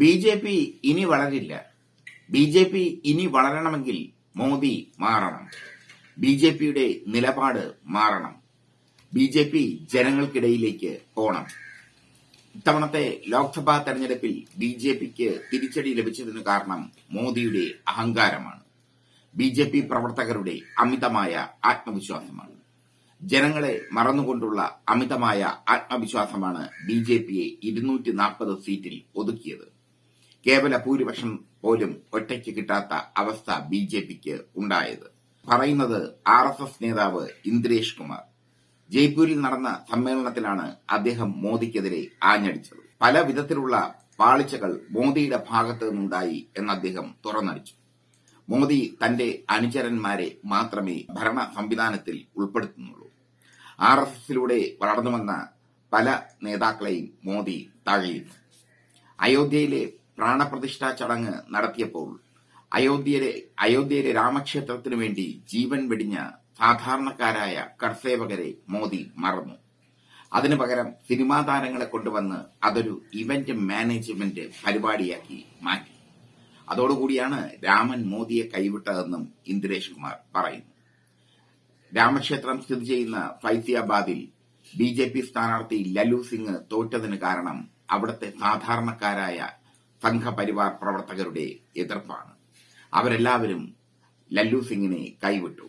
B J P ഇനി വളരില്ല. B J P ഇനി വളരണമെങ്കിൽ മോദി മാറണം. ബി ജെ പിയുടെ നിലപാട് മാറണം. ബി ജെ പി ജനങ്ങൾക്കിടയിലേക്ക് പോണം ഇത്തവണത്തെ ലോക്സഭാ തെരഞ്ഞെടുപ്പിൽ ബി ജെ പിക്ക് തിരിച്ചടി ലഭിച്ചതിന് കാരണം മോദിയുടെ അഹങ്കാരമാണ്. ബി ജെ പി പ്രവർത്തകരുടെ അമിതമായ ആത്മവിശ്വാസമാണ്. ജനങ്ങളെ മറന്നുകൊണ്ടുള്ള അമിതമായ ആത്മവിശ്വാസമാണ് ബി ജെ പിയെ ഇരുന്നൂറ്റി നാൽപ്പത് സീറ്റിൽ ഒതുക്കിയത്. കേവല ഭൂരിപക്ഷം പോലും ഒറ്റയ്ക്ക് കിട്ടാത്ത അവസ്ഥ ബി ജെ പിക്ക് ഉണ്ടായത്. പറയുന്നത് ആർ എസ് എസ് നേതാവ് ഇന്ദ്രേഷ് കുമാർ. ജയ്പൂരിൽ നടന്ന സമ്മേളനത്തിലാണ് അദ്ദേഹം മോദിക്കെതിരെ ആഞ്ഞടിച്ചത്. പല വിധത്തിലുള്ള പാളിച്ചകൾ മോദിയുടെ ഭാഗത്തു നിന്നുണ്ടായി എന്ന് അദ്ദേഹം തുറന്നടിച്ചു. മോദി തന്റെ അനുചരന്മാരെ മാത്രമേ ഭരണ സംവിധാനത്തിൽ ഉൾപ്പെടുത്തുന്നുള്ളൂ. ആർ എസ് എസിലൂടെ വളർന്നു വന്ന പല നേതാക്കളെയും മോദി തഴയുന്നു അയോധ്യയിലെ പ്രാണപ്രതിഷ്ഠാ ചടങ്ങ് നടത്തിയപ്പോൾ അയോധ്യയിലെ അയോധ്യയിലെ രാമക്ഷേത്രത്തിനു വേണ്ടി ജീവൻ വെടിഞ്ഞ സാധാരണക്കാരായ കർസേവകരെ മോദി മറന്നു. അതിനു പകരം സിനിമാ താരങ്ങളെ കൊണ്ടുവന്ന് അതൊരു ഇവന്റ് മാനേജ്മെന്റ് പരിപാടിയാക്കി മാറ്റി. അതോടുകൂടിയാണ് രാമൻ മോദിയെ കൈവിട്ടതെന്നും ഇന്ദ്രേഷ് കുമാർ പറയുന്നു. രാമക്ഷേത്രം സ്ഥിതി ചെയ്യുന്ന ഫൈസിയാബാദിൽ ബി ജെ പി സ്ഥാനാർത്ഥി ലല്ലു സിംഗ് തോറ്റതിന് കാരണം അവിടുത്തെ സാധാരണക്കാരായ സംഘപരിവാർ പ്രവർത്തകരുടെ എതിർപ്പാണ്. അവരെല്ലാവരും ലല്ലു സിംഗിനെ കൈവിട്ടു.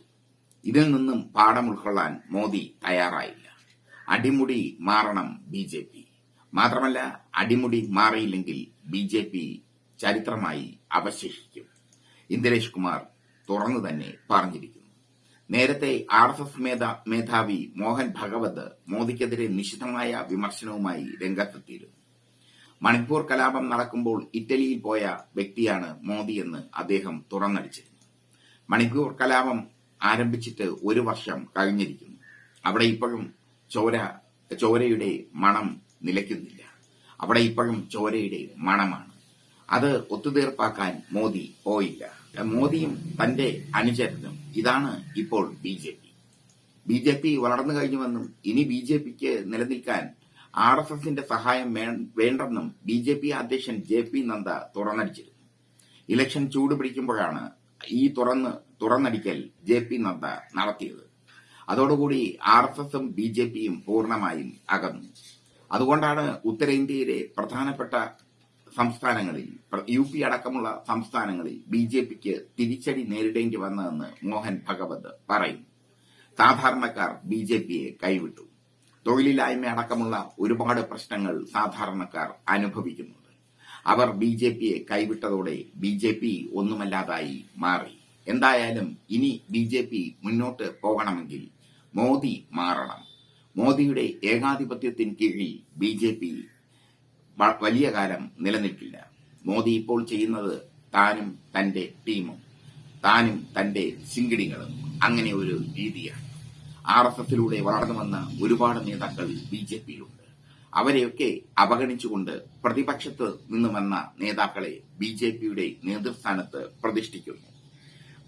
ഇതിൽ നിന്നും പാഠം ഉൾക്കൊള്ളാൻ മോദി തയ്യാറായില്ല. അടിമുടി മാറണം ബി ജെ പി. മാത്രമല്ല അടിമുടി മാറിയില്ലെങ്കിൽ ബി ജെ പി ചരിത്രമായി അവശേഷിക്കും. ഇന്ദ്രേഷ് കുമാർ തുറന്നു തന്നെ പറഞ്ഞിരിക്കുന്നു. നേരത്തെ ആർ എസ് എസ് മേധാവി മോഹൻ ഭഗവത് മോദിക്കെതിരെ നിശിതമായ വിമർശനവുമായി രംഗത്തെത്തിയിരുന്നു. മണിപ്പൂർ കലാപം നടക്കുമ്പോൾ ഇറ്റലിയിൽ പോയ വ്യക്തിയാണ് മോദി എന്ന് അദ്ദേഹം തുറന്നടിച്ചിരുന്നു. മണിപ്പൂർ കലാപം ആരംഭിച്ചിട്ട് ഒരു വർഷം കഴിഞ്ഞിരിക്കുന്നു. അവിടെ ഇപ്പോഴും ചോര ചോരയുടെ മണം നിലയ്ക്കുന്നില്ല. അവിടെ ഇപ്പോഴും ചോരയുടെ മണമാണ്. അത് ഒത്തുതീർപ്പാക്കാൻ മോദി പോയില്ല. മോദിയും തന്റെ അനുചരനും ഇതാണ് ഇപ്പോൾ B J P. B J P വളർന്നു കഴിഞ്ഞുവെന്നും ഇനി ബി ജെ പിക്ക് നിലനിൽക്കാൻ ആർ എസ് എസിന്റെ സഹായം വേണ്ടെന്നും ബി ജെ പി അധ്യക്ഷൻ ജെ പി നദ്ദ തുറന്നടിച്ചിരുന്നു. ഇലക്ഷൻ ചൂടുപിടിക്കുമ്പോഴാണ് ഈ തുറന്ന് തുറന്നടിക്കൽ ജെ പി നദ്ദ നടത്തിയത്. അതോടുകൂടി ആർ എസ് എസും ബി ജെ പിയും പൂർണമായും അകന്നു. അതുകൊണ്ടാണ് ഉത്തരേന്ത്യയിലെ പ്രധാനപ്പെട്ട സംസ്ഥാനങ്ങളിൽ യു പി അടക്കമുള്ള സംസ്ഥാനങ്ങളിൽ ബി ജെ പിക്ക് തിരിച്ചടി നേരിടേണ്ടി വന്നതെന്ന് മോഹൻ ഭഗവത് പറയും സാധാരണക്കാർ ബി ജെ പിയെ കൈവിട്ടു. തൊഴിലില്ലായ്മ അടക്കമുള്ള ഒരുപാട് പ്രശ്നങ്ങൾ സാധാരണക്കാർ അനുഭവിക്കുന്നുണ്ട് അവർ ബി ജെ പിയെ കൈവിട്ടതോടെ ബി ജെ പി ഒന്നുമല്ലാതായി മാറി. എന്തായാലും ഇനി ബി ജെ പി മുന്നോട്ട് പോകണമെങ്കിൽ മോദി മാറണം. മോദിയുടെ ഏകാധിപത്യത്തിന് കീഴിൽ ബി ജെ പി വലിയ കാലം നിലനിൽക്കില്ല. മോദി ഇപ്പോൾ ചെയ്യുന്നത് താനും തന്റെ ടീമും താനും തന്റെ സിംഗിടികളും അങ്ങനെ ഒരു രീതിയാണ്. ആർ എസ് എസിലൂടെ വളർന്നു വന്ന ഒരുപാട് നേതാക്കൾ ബി ജെ പിയിലുണ്ട്. അവരെയൊക്കെ അവഗണിച്ചുകൊണ്ട് പ്രതിപക്ഷത്ത് നിന്ന് വന്ന നേതാക്കളെ ബി ജെ പിയുടെ നേതൃസ്ഥാനത്ത് പ്രതിഷ്ഠിക്കുന്നു.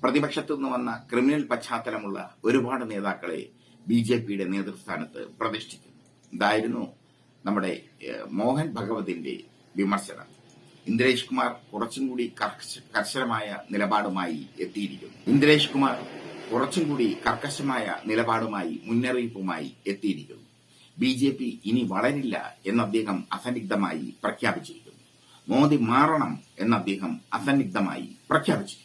പ്രതിപക്ഷത്തു നിന്ന് വന്ന ക്രിമിനൽ പശ്ചാത്തലമുള്ള ഒരുപാട് നേതാക്കളെ ബി ജെ പിയുടെ നേതൃസ്ഥാനത്ത് പ്രതിഷ്ഠിക്കുന്നു. ഇതായിരുന്നു നമ്മുടെ മോഹൻ ഭഗവതിന്റെ വിമർശനം. ഇന്ദ്രേഷ് കുമാർ കുറച്ചും കൂടി കർശനമായ നിലപാടുമായി എത്തിയിരിക്കുന്നു. ഇന്ദ്രേഷ് കുമാർ കുറച്ചും കൂടി കർക്കശമായ നിലപാടുമായി മുന്നറിയിപ്പുമായി എത്തിയിരിക്കുന്നു. ബി ജെ പി ഇനി വളരില്ല എന്ന് അദ്ദേഹം അസന്നിഗ്ധമായി പ്രഖ്യാപിച്ചിരിക്കുന്നു. മോദി മാറണം എന്ന് അദ്ദേഹം അസന്നിഗ്ധമായി പ്രഖ്യാപിച്ചിരിക്കുന്നു.